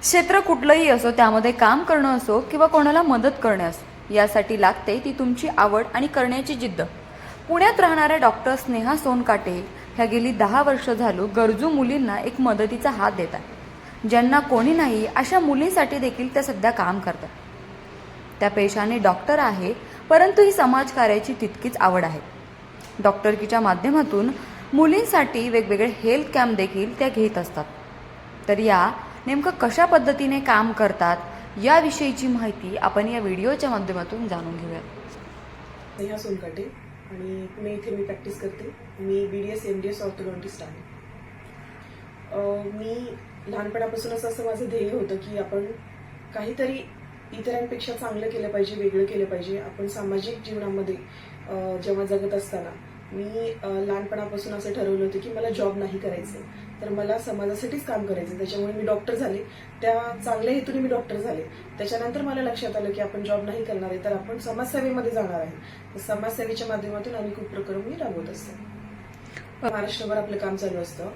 क्षेत्र कुठलंही असो त्यामध्ये काम करणं असो किंवा कोणाला मदत करणे असो यासाठी लागते ती तुमची आवड आणि करण्याची जिद्द. पुण्यात राहणाऱ्या डॉक्टर स्नेहा सोनकाटे ह्या गेली दहा वर्ष झालो गरजू मुलींना एक मदतीचा हात देतात ज्यांना कोणी नाही अशा मुलींसाठी देखील त्या सध्या काम करतात. त्या पेशाने डॉक्टर आहे परंतु ही समाजकार्याची तितकीच आवड आहे. डॉक्टरकीच्या माध्यमातून मुलींसाठी वेगवेगळे हेल्थ कॅम्प देखील त्या घेत असतात. तर या नेमकं कशा पद्धतीने काम करतात याविषयीची माहिती आपण या व्हिडिओच्या माध्यमातून जाणून घेऊयात. नेहा सोनकाटे आणि पुणे इथे मी प्रॅक्टिस करते. मी B D S M D S orthodontist आहे. मी लहानपणापासूनच असं माझं ध्येय होतं की आपण काहीतरी इतरांपेक्षा चांगलं केलं पाहिजे वेगळं केलं पाहिजे. आपण सामाजिक जीवनामध्ये जेव्हा जगत असताना मी लहानपणापासून असं ठरवलं होतं की मला जॉब नाही करायचं तर मला समाजासाठीच काम करायचं त्याच्यामुळे मी डॉक्टर झाले. त्या चांगल्या हेतूने मी डॉक्टर झाले. त्याच्यानंतर मला लक्षात आलं की आपण जॉब नाही करणार आहे तर आपण समाजसेवेमध्ये जाणार आहे. तर समाजसेवेच्या माध्यमातून अनेक उपक्रम मी राबवत असते. महाराष्ट्रभर आपलं काम चालू असतं.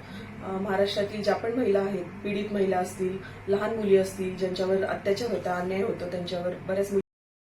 महाराष्ट्रातील ज्या पण महिला आहेत पीडित महिला असतील लहान मुली असतील ज्यांच्यावर अत्याचार होता अन्याय होतो त्यांच्यावर बऱ्याच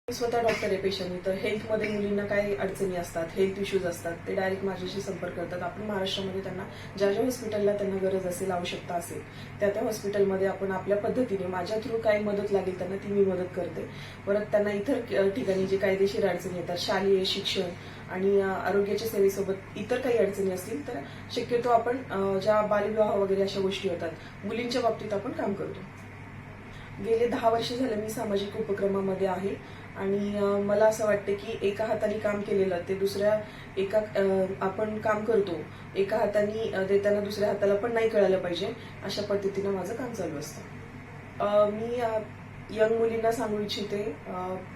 मी स्वतः डॉक्टर आहे पेशंट तर हेल्थमध्ये मुलींना काही अडचणी असतात हेल्थ इश्यूज असतात ते डायरेक्ट माझ्याशी संपर्क करतात. आपण महाराष्ट्रामध्ये त्यांना ज्या ज्या हॉस्पिटलला त्यांना गरज असेल आवश्यकता असेल त्या त्या हॉस्पिटलमध्ये आपण आपल्या पद्धतीने माझ्या थ्रू काय मदत लागेल त्यांना ती मी मदत करते. परत त्यांना इतर ठिकाणी जे कायदेशीर अडचणी येतात शालेय शिक्षण आणि आरोग्याच्या सेवेसोबत इतर काही अडचणी असतील तर शक्यतो आपण ज्या बालविवाह वगैरे अशा गोष्टी होतात मुलींच्या बाबतीत आपण काम करतो. गेले दहा वर्ष झाले मी सामाजिक उपक्रमामध्ये आहे. आणि मला असं वाटतं की एका हाताने काम केलेलं ते दुसऱ्या एका आपण काम करतो एका हाताने देताना दुसऱ्या हाताला पण नाही कळायला पाहिजे अशा पद्धतीनं माझं काम चालू असतं. मी यंग मुलींना सांगू इच्छिते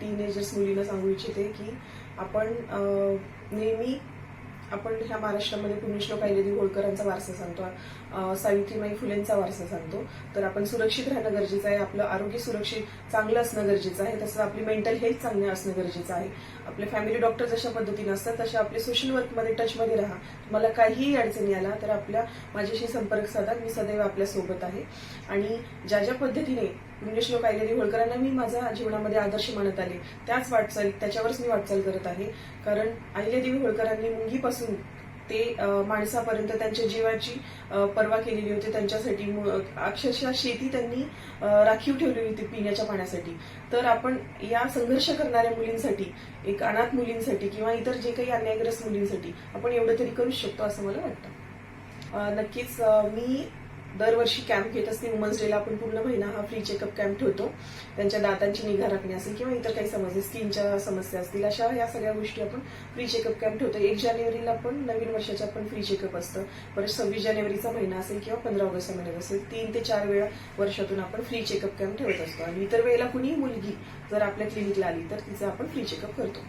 टीनेजर्स मुलींना सांगू इच्छिते की आपण नेहमी आपण ह्या महाराष्ट्रामध्ये पुण्यश्लोक अहिल्यादेवी होळकरांचा वारसा सांगतो सावित्रीमाई सावित्रीबाई फुलेंचा वारसा सांगतो. तर आपण सुरक्षित राहणं गरजेचं आहे आपलं आरोग्य सुरक्षित चांगलं असणं गरजेचं आहे तसं आपली मेंटल हेल्थ चांगलं असणं गरजेचं आहे. आपले फॅमिली डॉक्टर जशा पद्धतीने असतात तसे आपले सोशल वर्कमध्ये टचमध्ये राहा. तुम्हाला काहीही अडचणी आला तर आपल्या माझ्याशी संपर्क साधा मी सदैव आपल्यासोबत आहे. आणि ज्या ज्या पद्धतीने पुण्यश्लोक अहिल्यादेवी होळकरांना मी माझ्या जीवनामध्ये आदर्श मानत आले. त्याच वाटचाल त्याच्यावरच मी वाटचाल करत आहे. कारण अहिल्यादेवी होळकरांनी मुंगीपासून ते माणसापर्यंत त्यांच्या जीवाची पर्वा केलेली होती. त्यांच्यासाठी मु- अक्षरशः शेती त्यांनी राखीव ठेवली होती पिण्याच्या पाण्यासाठी. तर आपण या संघर्ष करणाऱ्या मुलींसाठी एक अनाथ मुलींसाठी किंवा इतर जे काही अन्यायग्रस्त मुलींसाठी आपण एवढं तरी करू शकतो असं मला वाटतं. नक्कीच मी दरवर्षी कॅम्प घेत असते. वुमन्स डेला आपण पूर्ण महिना हा फ्री चेकअप कॅम्प ठेवतो. त्यांच्या दातांची निगा राखणे असेल किंवा इतर काही समस्या स्किनच्या समस्या असतील अशा या सगळ्या गोष्टी आपण फ्री चेकअप कॅम्प ठेवतो. एक जानेवारीला पण नवीन वर्षाच्या पण फ्री चेकअप असतं. परत सव्वीस जानेवारीचा महिना असेल किंवा पंधरा ऑगस्ट महिन्यात असेल तीन ते चार वेळा वर्षातून आपण फ्री चेकअप कॅम्प ठेवत असतो. आणि इतर वेळेला कुणीही मुलगी जर आपल्या क्लिनिकला आली तर तिचं आपण फ्री चेकअप करतो.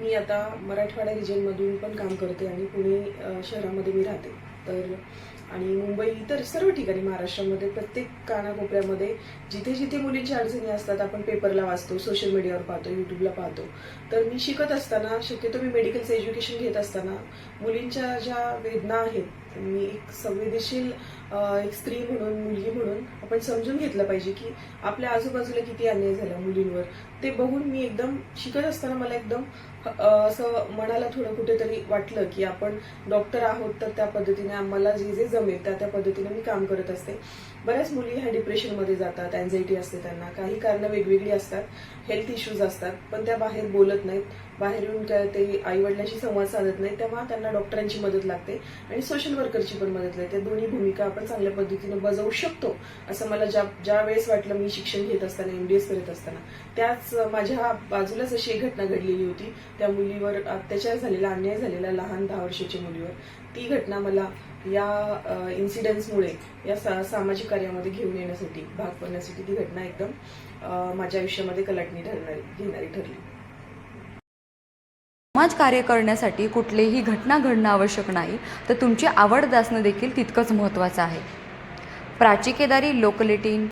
मी आता मराठवाडा रिजनमधून पण काम करते आणि पुणे शहरामध्ये मी राहते. तर आणि मुंबई इतर सर्व ठिकाणी महाराष्ट्रामध्ये प्रत्येक कानाकोपऱ्यामध्ये जिथे जिथे मुलींच्या अडचणी असतात आपण पेपरला वाचतो सोशल मीडियावर पाहतो युट्यूबला पाहतो. तर मी शिकत असताना शक्यतो मी मेडिकलचं एज्युकेशन घेत असताना मुलींच्या ज्या वेदना आहेत मी एक संवेदनशील एक स्त्री म्हणून मुलगी म्हणून आपण समजून घेतलं पाहिजे की आपल्या आजूबाजूला किती अन्याय झाला मुलींवर. ते बघून मी एकदम शिकत असताना मला एकदम असं मनाला थोडं कुठेतरी वाटलं की आपण डॉक्टर आहोत तर त्या पद्धतीने आम्हाला जे जे जमेल त्या त्या पद्धतीने मी काम करत असते. बऱ्याच मुली ह्या डिप्रेशनमध्ये जातात अँझायटी असते त्यांना. काही कारणं वेगवेगळी असतात हेल्थ इश्यूज असतात पण त्या बाहेर बोलत नाहीत. बाहेर येऊन ते आईवडिलांशी संवाद साधत नाहीत तेव्हा त्यांना डॉक्टरांची मदत लागते आणि सोशल वर्करची पण मदत लागते. दोन्ही भूमिका आपण चांगल्या पद्धतीने बजावू शकतो असं मला ज्या ज्या वेळेस वाटलं मी शिक्षण घेत असताना एमडीएस करत असताना. त्याच माझ्या बाजूलाच अशी एक घटना घडलेली होती. त्या मुलीवर अत्याचार झालेला अन्याय झालेला लहान दहा वर्षाच्या मुलीवर. ती घटना मला या इन्सिडेंट्समुळे या सा- सामाजिक कार्यामध्ये घेऊन येण्यासाठी भाग पडण्यासाठी ती घटना एकदम माझ्या आयुष्यामध्ये कलाटणी ठरणारी घेणारी ठरली. समाज कार्य करण्यासाठी कुठलीही घटना घडणं आवश्यक नाही तर तुमची आवड असणं देखील तितकंच महत्त्वाचं आहे. प्राची केदारी लोकलिटीन.